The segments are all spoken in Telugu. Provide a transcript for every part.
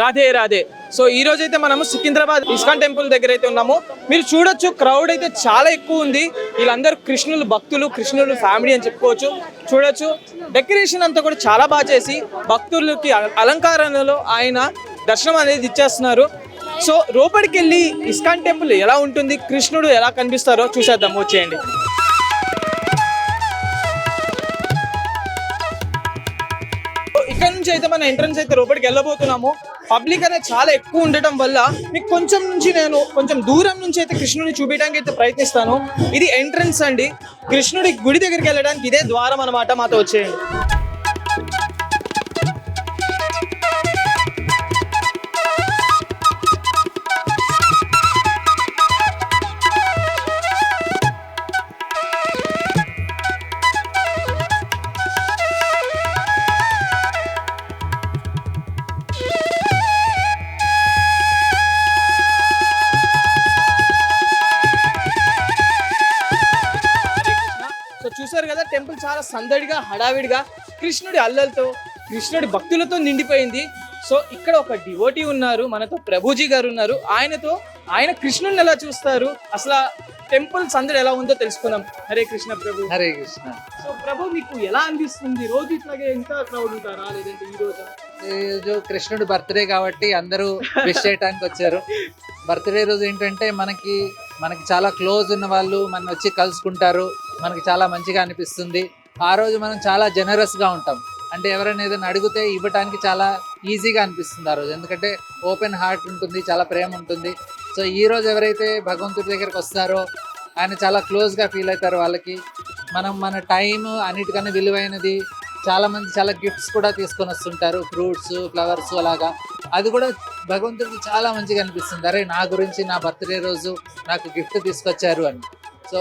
రాధే రాధే. సో ఈ రోజు అయితే మనము సికింద్రాబాద్ ఇస్కాన్ టెంపుల్ దగ్గర అయితే ఉన్నాము. మీరు చూడొచ్చు క్రౌడ్ అయితే చాలా ఎక్కువ ఉంది. వీళ్ళందరూ కృష్ణులు భక్తులు కృష్ణులు ఫ్యామిలీ అని చెప్పుకోవచ్చు. చూడొచ్చు. డెకరేషన్ అంతా కూడా చాలా బాగా చేసి భక్తులకి అలంకారణలో ఆయన దర్శనం అనేది ఇచ్చేస్తున్నారు. సో లోపలికి వెళ్ళి ఇస్కాన్ టెంపుల్ ఎలా ఉంటుంది కృష్ణుడు ఎలా కనిపిస్తారో చూసేద్దాం. వచ్చేయండి. ఇక్కడ నుంచి అయితే మన ఎంట్రన్స్ అయితే లోపలికి వెళ్ళబోతున్నాము. పబ్లిక్ అనేది చాలా ఎక్కువ ఉండటం వల్ల మీకు కొంచెం నుంచి నేను కొంచెం దూరం నుంచి అయితే కృష్ణుడిని చూపించడానికి అయితే ప్రయత్నిస్తాను. ఇది ఎంట్రన్స్ అండి. కృష్ణుడి గుడి దగ్గరికి వెళ్ళడానికి ఇదే ద్వారం అన్నమాట మాతో వచ్చేయండి. టెంపుల్ చాలా సందడిగా హడావిడిగా కృష్ణుడి అల్లలతో కృష్ణుడి భక్తులతో నిండిపోయింది. సో ఇక్కడ ఒక డివోటీ ఉన్నారు మనతో ప్రభుజీ గారు ఉన్నారు. ఆయనతో ఆయన కృష్ణుడిని ఎలా చూస్తారు? అసలు టెంపుల్ సందడి ఎలా ఉందో తెలుసుకుందాం. హరే కృష్ణ ప్రభు. హరే కృష్ణ. సో ప్రభు మీకు ఎలా అనిపిస్తుంది రోజు ఇట్లాగే ఎంత క్రౌడ్ ఉంటారా? లేదంటే ఈ రోజు? రోజు కృష్ణుడు బర్త్డే కాబట్టి అందరూ విష్ చేయడానికి వచ్చారు. బర్త్డే రోజు ఏంటంటే మనకి మనకి చాలా క్లోజ్ ఉన్న వాళ్ళు మన వచ్చి కలుసుకుంటారు. మనకి చాలా మంచిగా అనిపిస్తుంది. ఆ రోజు మనం చాలా జనరస్గా గా ఉంటాం. అంటే ఎవరైనా ఏదైనా అడిగితే ఇవ్వడానికి చాలా ఈజీగా అనిపిస్తుంది ఆ రోజు. ఎందుకంటే ఓపెన్ హార్ట్ ఉంటుంది చాలా ప్రేమ ఉంటుంది. సో ఈ రోజు ఎవరైతే భగవంతుడి దగ్గరికి వస్తారో ఆయన చాలా క్లోజ్గా ఫీల్ అవుతారు వాళ్ళకి. మనం మన టైం అన్నిటికన్నా విలువైనది చాలా మంది చాలా గిఫ్ట్స్ కూడా తీసుకొని వస్తుంటారు. ఫ్రూట్స్ ఫ్లవర్స్ అలాగా. అది కూడా భగవంతుడికి చాలా మంచిగా అనిపిస్తుంది. అరే నా గురించి నా బర్త్డే రోజు నాకు గిఫ్ట్ తీసుకొచ్చారు అని. సో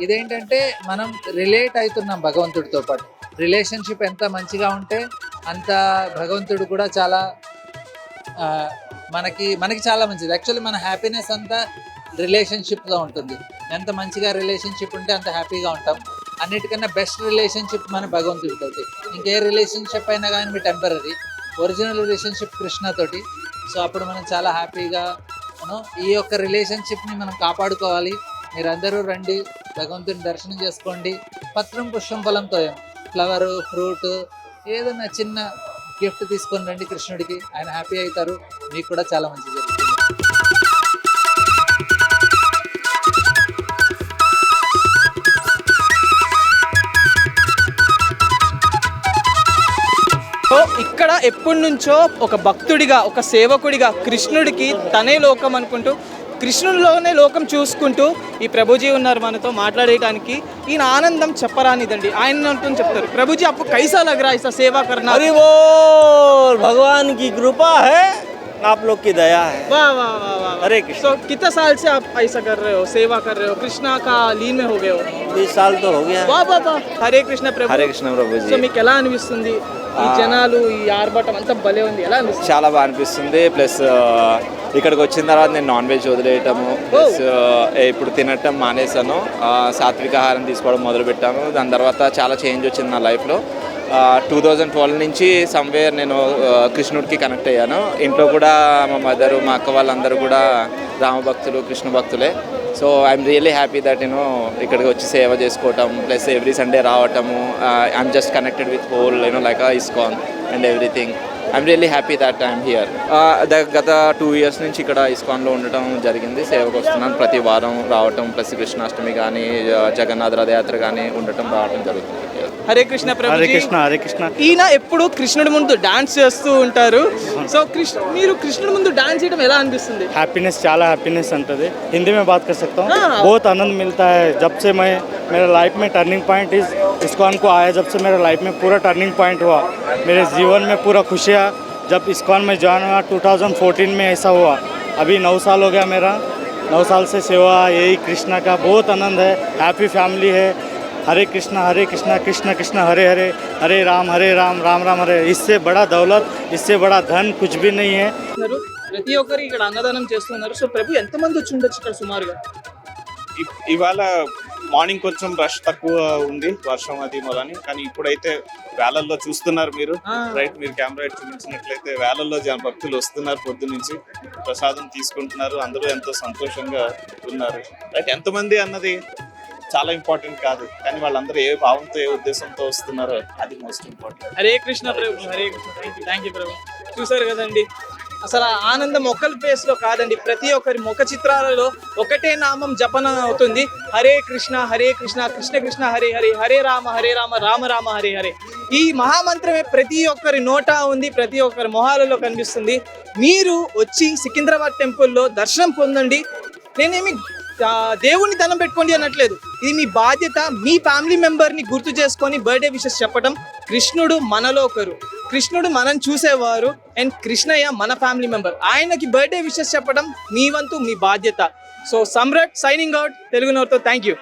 ఇదేంటంటే మనం రిలేట్ అవుతున్నాం భగవంతుడితో పాటు. రిలేషన్షిప్ ఎంత మంచిగా ఉంటే అంత భగవంతుడు కూడా చాలా మనకి మనకి చాలా మంచిది. యాక్చువల్లీ మన హ్యాపీనెస్ అంతా రిలేషన్షిప్లో ఉంటుంది. ఎంత మంచిగా రిలేషన్షిప్ ఉంటే అంత హ్యాపీగా ఉంటాం. అన్నిటికన్నా బెస్ట్ రిలేషన్షిప్ మన భగవంతుడితోటి ఇంకే రిలేషన్షిప్ అయినా కానీ మీ టెంపరీ ఒరిజినల్ రిలేషన్షిప్ కృష్ణతోటి సో అప్పుడు మనం చాలా హ్యాపీగా మనం ఈ యొక్క రిలేషన్షిప్ని మనం కాపాడుకోవాలి. మీరందరూ రండి భగవంతుని దర్శనం చేసుకోండి. పత్రం పుష్పం ఫలంతో ఫ్లవర్ ఫ్రూట్ ఏదైనా చిన్న గిఫ్ట్ తీసుకొని రండి కృష్ణుడికి. ఆయన హ్యాపీ అవుతారు. మీకు కూడా చాలా మంచి జరుగుతుంది. ఇక్కడ ఎప్పటి నుంచో ఒక భక్తుడిగా ఒక సేవకుడిగా కృష్ణుడికి తనే లోకం అనుకుంటూ కృష్ణుడిలోనే లోకం చూసుకుంటూ ఈ ప్రభుజీ ఉన్నారు మనతో మాట్లాడేయడానికి ఈయన ఆనందం చెప్పరానిదండి ఆయన అంటుంది చెప్తారు ప్రభుజీ అప్పు కైసా లగ్ రా ఇసా సేవా కర్నా हरि बोल भगवान की कृपा है आप लोग की दया है वाह वाह वाह वाह हरे कृष्ण సో कितना साल से आप ऐसा कर रहे हो सेवा कर रहे हो कृष्णा का लीन में हो गए हो बीस साल तो हो गया వా వా వా హరే కృష్ణ ప్రభు హరే కృష్ణ ప్రభు సో మీకు ఎలా అనిపిస్తుంది ఈ జనాలు ఈ ఆర్భటం అంతా భలే ఉంది. ఎలా అనిపిస్తుంది? చాలా బాగా అనిపిస్తుంది. ప్లస్ ఇక్కడికి వచ్చిన తర్వాత నేను నాన్ వెజ్ వదిలేయటము ప్లస్ ఇప్పుడు తినటం మానేశాను. సాత్విక ఆహారం తీసుకోవడం మొదలు పెట్టాను దాని తర్వాత చాలా చేంజ్ వచ్చింది నా లైఫ్లో. టూ థౌజండ్ ట్వెల్వ్ నుంచి సమ్వేర్ నేను కృష్ణుడికి కనెక్ట్ అయ్యాను. ఇంట్లో కూడా మా మదరు మా అక్క వాళ్ళందరూ కూడా రామభక్తులు కృష్ణ భక్తులే so I'm really happy that నేను ఇక్కడికి వచ్చి సేవ చేసుకోవటం ప్లస్ ఎవ్రీ సండే రావటము I'm just connected with whole you know like ISKCON and everything I'm really happy that I'm here గత టూ ఇయర్స్ నుంచి ఇక్కడ ఇస్కాన్లో ఉండటం జరిగింది. సేవకు వస్తున్నాను. ప్రతి వారం రావటం ప్లస్ కృష్ణాష్టమి కానీ uh, జగన్నాథ రథయాత్ర కానీ ఉండటం రావటం జరుగుతుంది. హరే కృష్ణ ప్రభు హరే కృష్ణ హరే కృష్ణ ఈయన ఎప్పుడు కృష్ణుడి ముందు డాన్స్ చేస్తూ ఉంటారు సో కృష్ణ మీరు కృష్ణుడి ముందు డాన్స్ చేయడం ఎలా అనిపిస్తుంది हैप्पीनेस चाला हैप्पीनेस अंतदे हिंदी में बात कर सकता हूँ हाँ। बहुत आनंद मिलता है जब से मैं मेरे लाइफ में टर्निंग पॉइंट इस इस्कॉन को आया जब से मेरे लाइफ में पूरा टर्निंग पॉइंट हुआ मेरे जीवन में पूरा खुशियाँ जब इस्कॉन में ज्वाइन हुआ 2014 में ऐसा हुआ अभी नौ साल हो गया मेरा नौ साल से सेवा यही कृष्णा का बहुत आनंद है हैप्पी फैमिली है हरे कृष्णा हरे कृष्णा कृष्ण कृष्ण हरे हरे हरे राम हरे राम राम राम हरे इससे बड़ा दौलत इससे बड़ा धन कुछ भी नहीं है ఉన్నారు. ప్రతి ఒక్కరు ఇక్కడ అన్నదానం చేస్తున్నారు సో ప్రభు ఎంతమంది వచ్చి ఉండొచ్చు ఇక్కడ సుమారుగా ఇ- ఇవాళ మార్నింగ్ కొంచెం రష్ తక్కువ ఉంది వర్షం అది మొదని కానీ ఇప్పుడైతే వేలల్లో చూస్తున్నారు మీరు ఆ. రైట్ మీరు కెమెరా ఇటు చూపించినట్లయితే వేలల్లో జన భక్తులు వస్తున్నారు పొద్దు నుంచి ప్రసాదం తీసుకుంటున్నారు అందరూ ఎంతో సంతోషంగా ఉన్నారు రైట్ ఎంతమంది అన్నది చాలా ఇంపార్టెంట్ కాదు. కానీ వాళ్ళందరూ ఏ భావంతో ఏ ఉద్దేశంతో వస్తున్నారో అది most important Hare Krishna Prabhu Hare Krishna. Thank you Prabhu. చూసారు కదండి? అసలు ఆనందం ఒకరి ఫేస్లో కాదండి ప్రతి ఒక్కరి ముఖ చిత్రాలలో ఒకటే నామం జపన అవుతుంది. హరే కృష్ణ హరే కృష్ణ కృష్ణ కృష్ణ హరే హరే హరే రామ హరే రామ రామ రామ హరే హరే. ఈ మహామంత్రమే ప్రతి ఒక్కరి నోట ఉంది ప్రతి ఒక్కరి మొహాలలో కనిపిస్తుంది. మీరు వచ్చి సికింద్రాబాద్ టెంపుల్లో దర్శనం పొందండి. నేనేమి దేవుని దేవుణ్ణి దండం పెట్టుకోండి అనట్లేదు. ఇది మీ బాధ్యత మీ ఫ్యామిలీ మెంబర్ని గుర్తు చేసుకొని బర్త్డే విషెస్ చెప్పడం కృష్ణుడు మనలో ఒకరు. కృష్ణుడు మనం చూసేవారు అండ్ కృష్ణయ్య మన ఫ్యామిలీ మెంబర్ ఆయనకి బర్త్డే విషెస్ చెప్పడం మీ వంతు మీ బాధ్యత. So Samrat signing out Telugu నోట్తో thank you